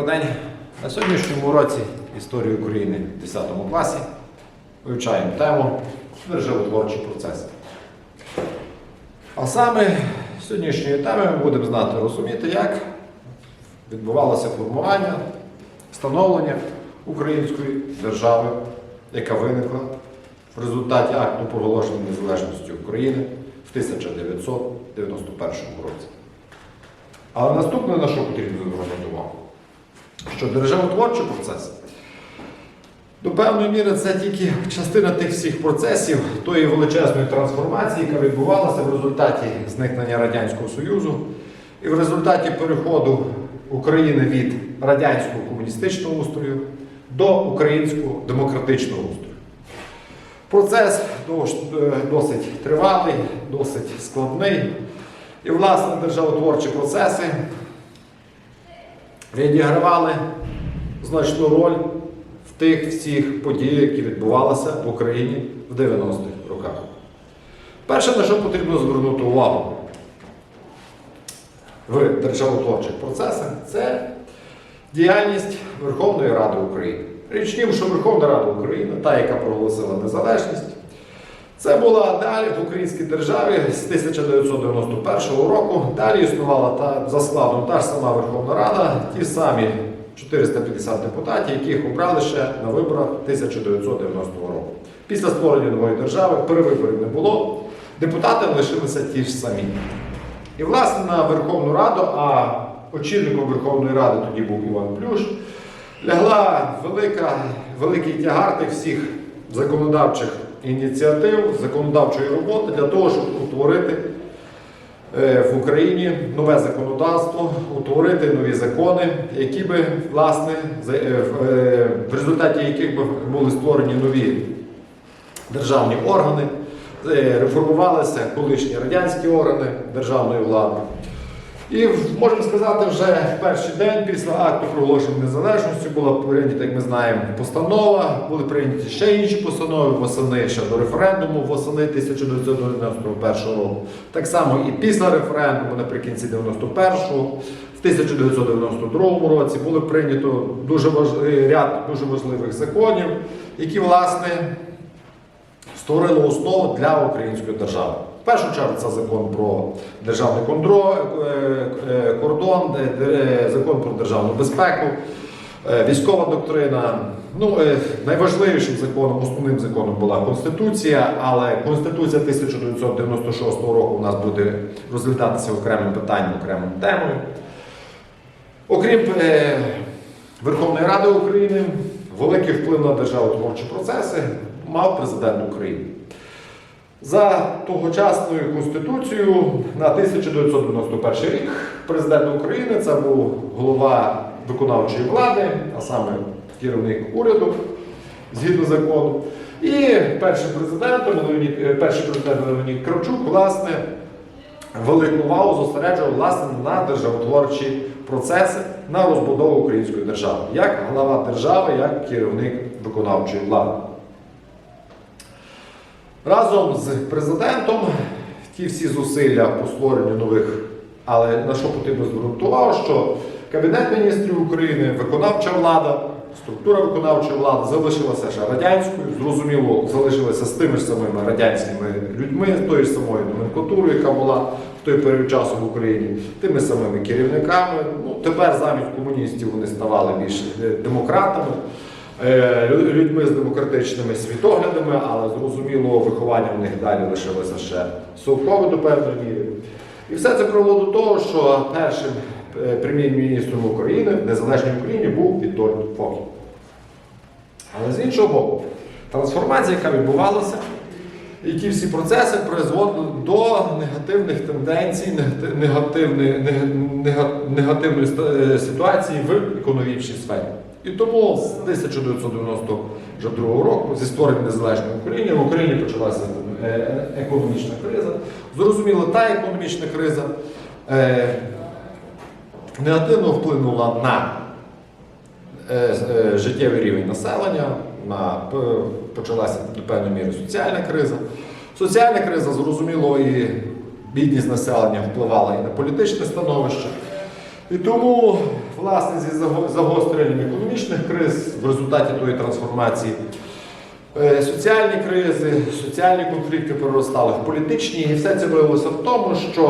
Добрий день. На сьогоднішньому уроці історії України в 10 класі вивчаємо тему державотворчі процеси. А саме з сьогоднішньої теми ми будемо знати розуміти, як відбувалося формування, становлення української держави, яка виникла в результаті акту проголошення незалежності України в 1991 році. Але наступне на що потрібно звернути увагу? Що державотворчий процес до певної міри це тільки частина тих всіх процесів тої величезної трансформації, яка відбувалася в результаті зникнення Радянського Союзу і в результаті переходу України від радянського комуністичного устрою до українського демократичного устрою. Процес е, досить тривалий, досить складний. І, власне, державотворчі процеси відігравали значну роль в тих всіх подіях, які відбувалися в Україні в 90-х роках. Перше, на що потрібно звернути увагу в державотворчих процесах, це діяльність Верховної Ради України. Річ тім, що Верховна Рада України, та, яка проголосила незалежність, це була далі в українській державі з 1991 року. Далі існувала та, за складом та ж сама Верховна Рада, ті самі 450 депутатів, яких обрали ще на виборах 1990 року. Після створення нової держави перевиборів не було, депутати лишилися ті ж самі. І, власне, на Верховну Раду, а очільником Верховної Ради тоді був Іван Плюш, лягла велика, великий тягар тих всіх законодавчих ініціатив, законодавчої роботи для того, щоб утворити е, в Україні нове законодавство, утворити нові закони, які би, власне, е, в е, результаті яких би були створені нові державні органи, реформувалися колишні радянські органи державної влади. І можемо сказати, вже в перший день після акту проголошення незалежності була прийнята, як ми знаємо, постанова, були прийняті ще інші постанови восени ще до референдуму восени 1991 року. Так само і після референдуму наприкінці 91-го, в 1992 році були прийнято дуже важливий ряд дуже важливих законів, які власне створили основу для української держави. В першу чергу це закон про державний е, е, кордон, де- закон про державну безпеку, е, військова доктрина. Ну, е, найважливішим законом, основним законом була Конституція, але Конституція 1996 року у нас буде розглядатися окремим питанням, окремою темою. Окрім е, Верховної Ради України, великий вплив на державотворчі процеси мав президент України. За тогочасною конституцією на 1991 рік президент України це був голова виконавчої влади, а саме керівник уряду згідно закону. І першим президентом е, перший президент Леонід Кравчук, власне, велику увагу зосереджував власне на державотворчі процеси, на розбудову української держави, як глава держави, як керівник виконавчої влади. Разом з президентом ті всі зусилля по створенню нових, але на що потрібно увагу, що Кабінет міністрів України, виконавча влада, структура виконавчої влади залишилася ще радянською, зрозуміло, залишилася з тими ж самими радянськими людьми, з тою ж самою номенклатурою, яка була в той період часу в Україні, тими самими керівниками. Ну, тепер замість комуністів вони ставали більш е, демократами. Е, лю- людьми з демократичними світоглядами, але зрозуміло, виховання в них далі лишилося ще совкове до певної міри. І все це привело до того, що першим е, прем'єр-міністром України в незалежній Україні був Вітольд Фокін. Але з іншого боку, трансформація, яка відбувалася, і ті всі процеси призводили до негативних тенденцій, негативної, нега- нега- негативної ситуації в економічній сфері. І тому з 1992 року, зі створення незалежної України, в Україні почалася е, економічна криза. Зрозуміло, та економічна криза е, негативно вплинула на е, життєвий рівень населення, на, почалася до певної міри соціальна криза. Соціальна криза, зрозуміло, і бідність населення впливала і на політичне становище. І тому власне, зі заго- загостренням економічних криз в результаті тої трансформації. Е, Соціальні кризи, соціальні конфлікти проростали в політичні, і все це виявилося в тому, що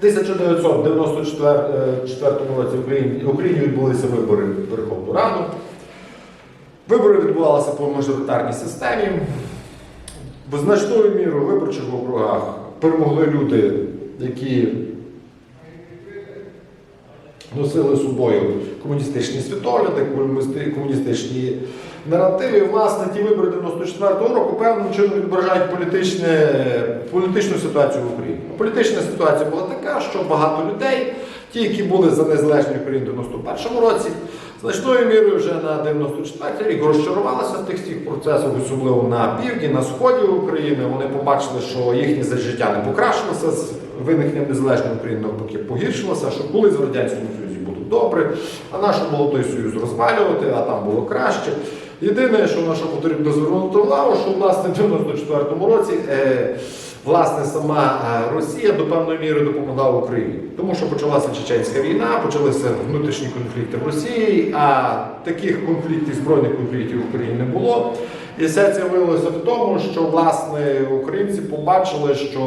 в 1994 році в Україні, відбулися вибори в Верховну Раду. Вибори відбувалися по мажоритарній системі. В значною мірою виборчих округах перемогли люди, які носили собою комуністичні світогляди, комуністи- комуністичні наративи. Власне, ті вибори 94-го року певним чином відображають політичну ситуацію в Україні. Політична ситуація була така, що багато людей, ті, які були за незалежну Україну в 91-му році, значною мірою вже на 94-й рік розчарувалися з тих всіх процесів, особливо на півдні, на сході України. Вони побачили, що їхнє життя не покращилося з виникненням незалежної України, навпаки, погіршилося, що колись в Радянському Союзі було добре, а наш було союз розвалювати, а там було краще. Єдине, що на що потрібно звернути увагу, що в 94-му році е, власне сама е, Росія до певної міри допомагала Україні, тому що почалася чеченська війна, почалися внутрішні конфлікти в Росії, а таких конфліктів, збройних конфліктів в Україні не було. І все це виявилося в тому, що власне українці побачили, що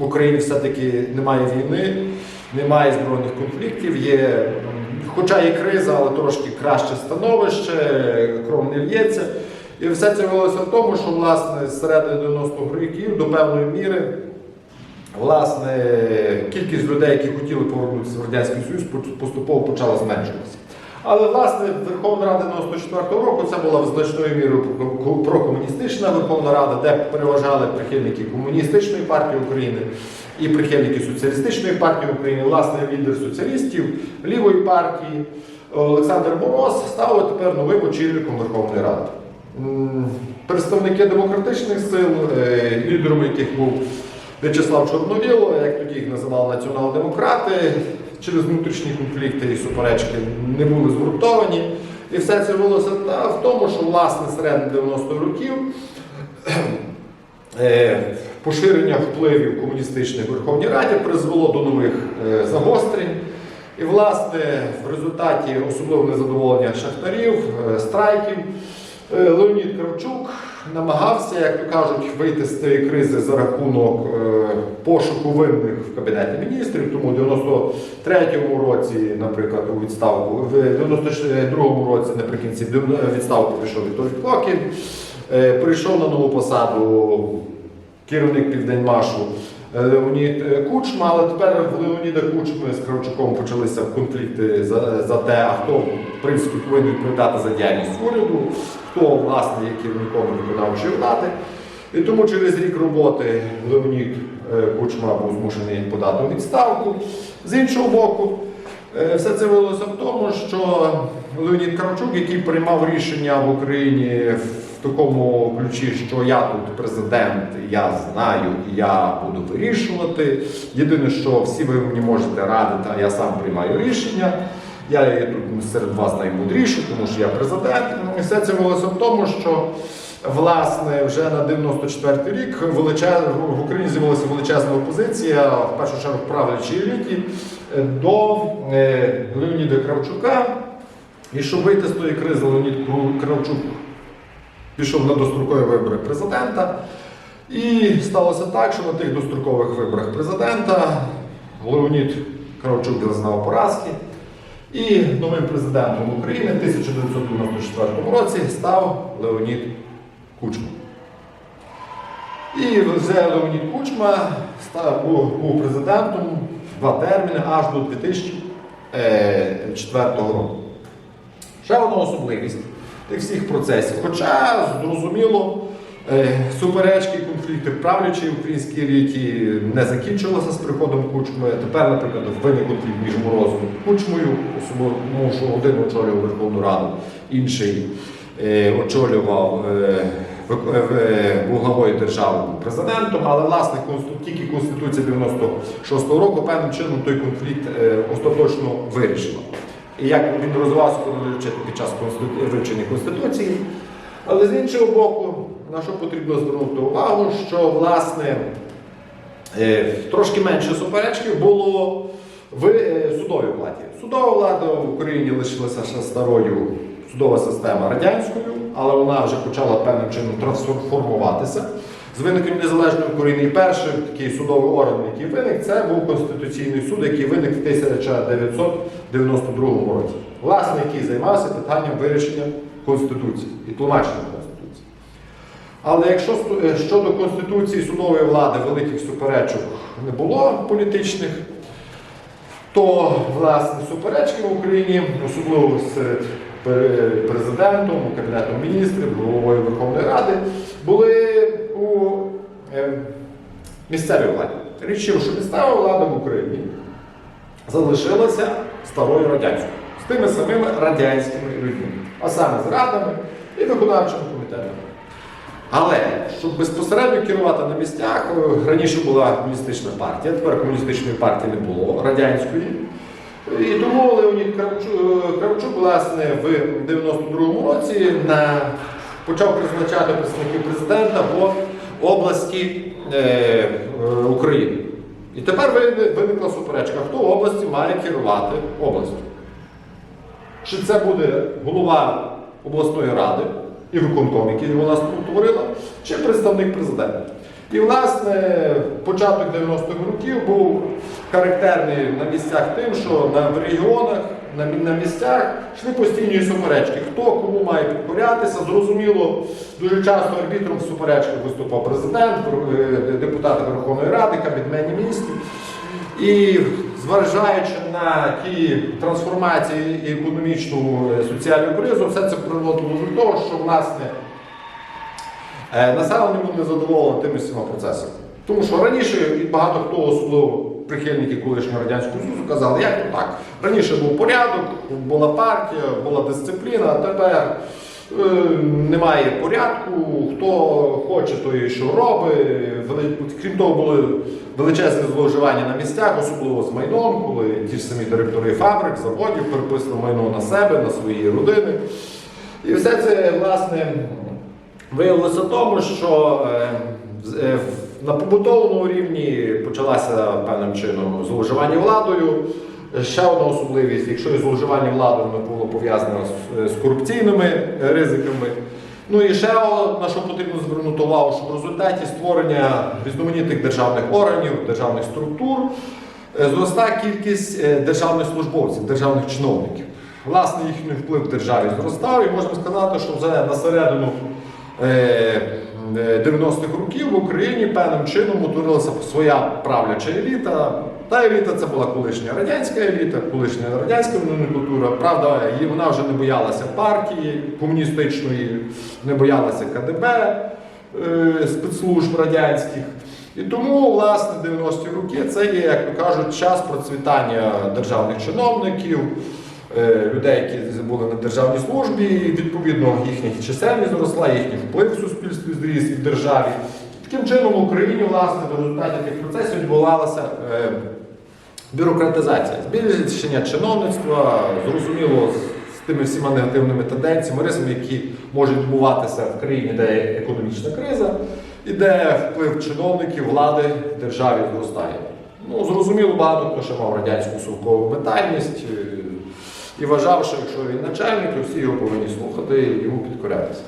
в Україні все-таки немає війни, немає збройних конфліктів, є, хоча є криза, але трошки краще становище, кров не л'ється. І все це виявилося в тому, що власне з середини 90-х років до певної міри власне, кількість людей, які хотіли повернутися в Радянський Союз, поступово почала зменшуватися. Але власне Верховна Рада 94-го року це була значною мірою прокомуністична Верховна Рада, де переважали прихильники комуністичної партії України і прихильники соціалістичної партії України, власне, лідер соціалістів лівої партії Олександр Мороз став тепер новим очільником Верховної Ради. Представники демократичних сил, е, лідером яких був В'ячеслав Чорновіло, як тоді їх називали націонал-демократи, через внутрішні конфлікти і суперечки не були згуртовані. І все це вилося в тому, що власне середини 90-х років е, поширення впливів комуністичних в Верховній Раді призвело до нових е, загострень. І, власне, в результаті особливо незадоволення шахтарів, е, страйків, Леонід Кравчук намагався, як то кажуть, вийти з цієї кризи за рахунок е, пошуку винних в Кабінеті міністрів. Тому в 93-му році, наприклад, у відставку, в 92-му році наприкінці відставку пішов Вікторій Кокін, е, прийшов на нову посаду керівник Південмашу Леонід е, Кучма, але тепер в Леоніда Кучми з Кравчуком почалися конфлікти за, за те, а хто в принципі повинен відповідати за діяльність уряду, хто власне є керівником виконавчої влади. І тому через рік роботи Леонід е, Кучма був змушений подати відставку. З іншого боку, е, все це виявилося в тому, що Леонід Кравчук, який приймав рішення в Україні в такому ключі, що я тут президент, я знаю, і я буду вирішувати. Єдине, що всі ви мені можете радити, а я сам приймаю рішення. Я є тут серед вас наймудріший, тому що я президент. І все це виявилося в тому, що власне вже на 94-й рік величез... в Україні з'явилася величезна опозиція, в першу чергу правлячій еліті, до е, Леоніда Кравчука. І щоб вийти з тої кризи, Леонід Кравчук пішов на дострокові вибори президента. І сталося так, що на тих дострокових виборах президента Леонід Кравчук зазнав поразки. І новим президентом України в 1994 році став Леонід Кучма. І вже Леонід Кучма став, був, президентом два терміни аж до 2004 року. Ще одна особливість тих всих процесів. Хоча, зрозуміло, е, суперечки, конфлікти в правлячій українській еліті не закінчилися з приходом Кучми. Тепер, наприклад, виник конфлікт між Морозом і Кучмою, особливо тому, що один очолював Верховну Раду, інший е, очолював е, главою держави президентом, але власне тільки Конституція 96-го року певним чином той конфлікт остаточно вирішила. І як він розвивався, під час вивчення Конституції. Але з іншого боку, на що потрібно звернути увагу, що власне е, трошки менше суперечків було в е, судовій владі. Судова влада в Україні лишилася ще старою судова система радянською, але вона вже почала певним чином трансформуватися. З виникненням незалежної України і перший такий судовий орган, який виник, це був Конституційний суд, який виник в 1992 році. Власне, який займався питанням вирішення Конституції і тлумачення Конституції. Але якщо е, щодо Конституції судової влади великих суперечок не було політичних, то власне суперечки в Україні, особливо серед президентом, Кабінетом міністрів, головою Верховної Ради, були е, місцевій владі. Річ, що місцева влада в Україні залишилася старою радянською, з тими самими радянськими людьми, а саме з радами і виконавчим комітетом. Але щоб безпосередньо керувати на місцях, е, раніше була комуністична партія, тепер комуністичної партії не було радянської. І тому Леонід Кравчук, е, Кравчук власне, в 92-му році на, почав призначати представників президента по області е, е, України. І тепер виникла суперечка, хто області має керувати областю. Чи це буде голова обласної ради і виконком, який вона створила, чи представник президента. І, власне, початок 90-х років був характерний на місцях тим, що в регіонах, на, місцях йшли постійні суперечки. Хто кому має підкорятися. Зрозуміло, дуже часто арбітром в суперечках виступав президент, е, депутати Верховної Ради, кабінет міністрів. І зважаючи на ті трансформації і економічну е, соціальну кризу, все це приводило до того, що власне е, населення було незадоволене тими всіма процесами. Тому що раніше багато хто, особливо прихильники колишнього радянського союзу, казали, як то так. Раніше був порядок, була партія, була дисципліна, а тепер е, немає порядку, хто хоче, той і що робить. Крім того, були величезні зловживання на місцях, особливо з майном, коли ті ж самі директори фабрик, заводів переписували майно на себе, на свої родини. І все це, власне, виявилося тому, що е, в- на побутовому рівні почалося певним чином зловживання владою. Ще одна особливість, якщо і зловживання владою воно було пов'язано з, корупційними ризиками. Ну і ще на що потрібно звернути увагу, що в результаті створення різноманітних державних органів, державних структур е, зростає кількість е, державних службовців, державних чиновників. Власне, їхній вплив в державі зростав, і можна сказати, що вже на середину е, 90-х років в Україні певним чином утворилася своя правляча еліта. Та еліта це була колишня радянська еліта, колишня радянська номенклатура. Правда, вона вже не боялася партії комуністичної, не боялася КДБ е, спецслужб радянських. І тому, власне, 90-ті роки це є, як то кажуть, час процвітання державних чиновників, е, людей, які були на державній службі, і відповідно їхня чисельність зросла, їхній вплив в суспільстві зріс і в державі. Таким чином в Україні, власне, в результаті тих процесів відбувалася е, бюрократизація, збільшення чиновництва, зрозуміло, з, тими всіма негативними тенденціями, рисами, які можуть відбуватися в країні, де є економічна криза, і де вплив чиновників влади державі зростає. Ну, зрозуміло, багато хто ще мав радянську совкову ментальність е, і вважав, що якщо він начальник, то всі його повинні слухати і йому підкорятися.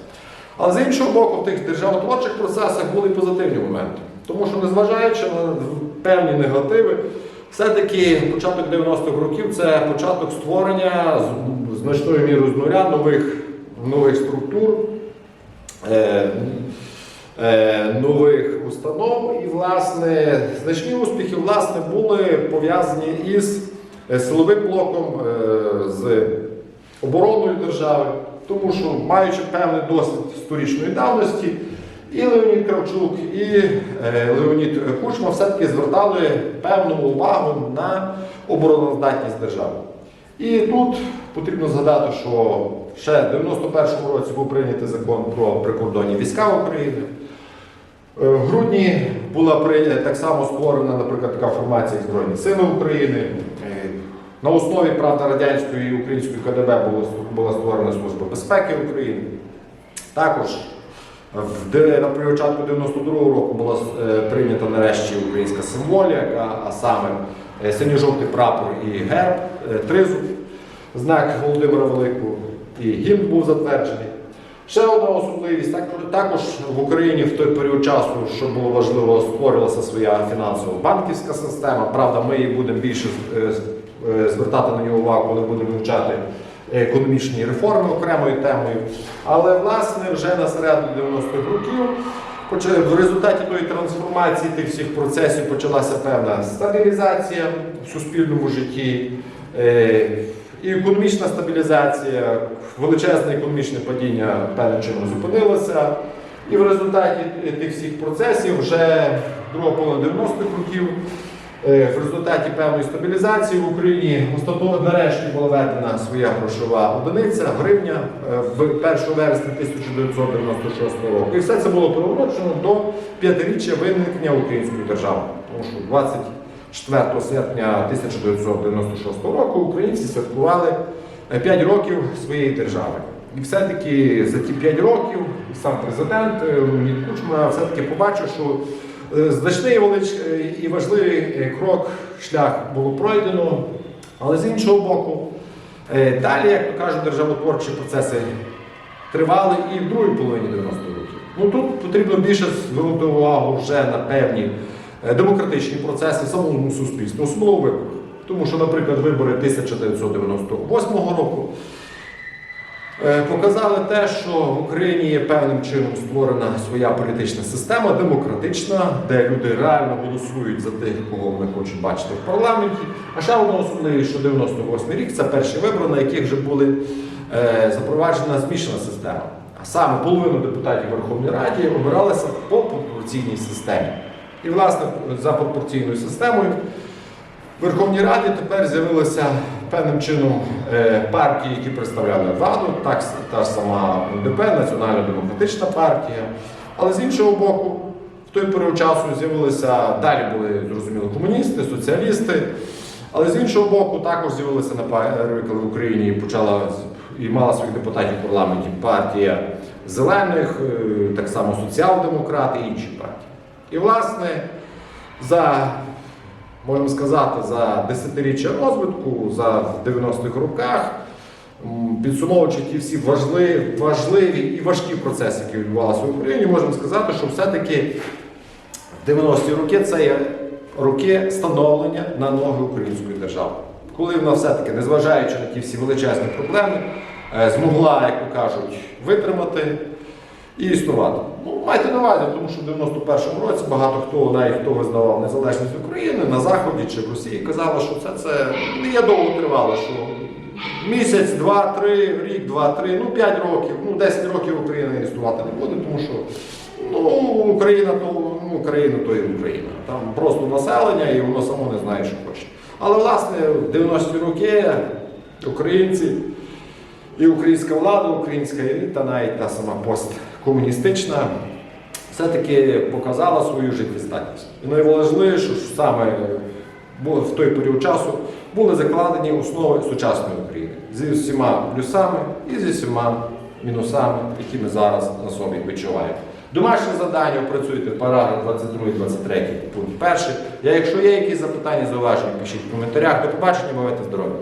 Але з іншого боку, в тих державотворчих процесах були позитивні моменти. Тому що, незважаючи на певні негативи, все-таки початок 90-х років це початок створення значною мірою з нуля нових, нових структур, е, е, нових установ. І, власне, значні успіхи власне, були пов'язані із е, силовим блоком, е, з обороною держави, тому що, маючи певний досвід сторічної давності, і Леонід Кравчук, і е, Леонід Кучма все-таки звертали певну увагу на обороноздатність держави. І тут потрібно згадати, що ще в 91-му році був прийнятий закон про прикордонні війська України. Е, В грудні була прийнята так само створена, наприклад, така формація Збройні Сили України. На основі правда радянської і української КДБ була створена Служба безпеки України. Також на початку 92-го року була е, прийнята нарешті українська символіка, а саме е, синьо-жовтий прапор і герб, е, тризуб, знак Володимира Великого, і гімн був затверджений. Ще одна особливість, так- також в Україні в той період часу, що було важливо, створилася своя фінансова банківська система. Правда, ми її будемо більше звертати на нього увагу, коли будемо вивчати економічні реформи окремою темою. Але власне вже на середину 90-х років, в результаті тої трансформації тих всіх процесів почалася певна стабілізація в суспільному житті. е, І економічна стабілізація, величезне економічне падіння певним чином зупинилося. І в результаті тих всіх процесів вже другого половина 90-х років, е, в результаті певної стабілізації в Україні нарешті була введена своя грошова одиниця, гривня е, в 1 вересня 1996 року. І все це було перевороджено до п'ятиріччя виникнення української держави. Тому що 24 серпня 1996 року українці святкували 5 років своєї держави. І все-таки за ті 5 років сам президент е, Леонід Кучма все-таки побачив, що е, значний і е, важливий е, крок, шлях було пройдено. Але з іншого боку, е, далі, як то кажуть, державотворчі процеси тривали і в другій половині 90-х років. Ну тут потрібно більше звернути увагу вже на певні е, демократичні процеси самому суспільстві, особливо вибори. Тому що, наприклад, вибори 1998 року е, показали те, що в Україні є певним чином створена своя політична система, демократична, де люди реально голосують за тих, кого вони хочуть бачити в парламенті. А ще одна особливість, що 98 рік це перші вибори, на яких вже були е, запроваджена змішана система. А саме половина депутатів Верховної Раді обиралася по пропорційній системі. І, власне, за пропорційною системою в Верховній Раді тепер з'явилися певним чином е, партії, які представляли владу, так та ж сама НДП, Національна демократична партія. Але з іншого боку, в той період часу з'явилися далі були зрозуміло комуністи, соціалісти. Але з іншого боку, також з'явилися на коли в Україні почала і мала своїх депутатів в парламенті партія зелених, е, так само соціал-демократи і інші партії. І власне за можемо сказати, за десятиріччя розвитку, за в 90-х роках, підсумовуючи ті всі важливі, важливі і важкі процеси, які відбувалися в Україні, можемо сказати, що все-таки 90-ті роки це є роки становлення на ноги української держави. Коли вона все-таки, незважаючи на ті всі величезні проблеми, е, змогла, як то кажуть, витримати і існувати. Ну, майте на увазі, тому що в 91-му році багато хто, навіть хто визнавав незалежність України на Заході чи в Росії, казали, що це, це не є довго тривало, що місяць, два, три, рік, два, три, ну п'ять років, ну 10 років Україна існувати не буде, тому що ну, Україна то ну, Україна то і Україна. Там просто населення і воно само не знає, що хоче. Але власне в 90-ті роки українці і українська влада, українська еліта, навіть та сама посткомуністична, все-таки показала свою життєздатність. І найважливіше, що саме в той період часу були закладені основи сучасної України зі всіма плюсами і зі всіма мінусами, які ми зараз на собі відчуваємо. Домашнє завдання опрацюйте параграф 22-23 пункт 1. Я, якщо є якісь запитання, зауваження, пишіть в коментарях. До побачення, бувайте здорові!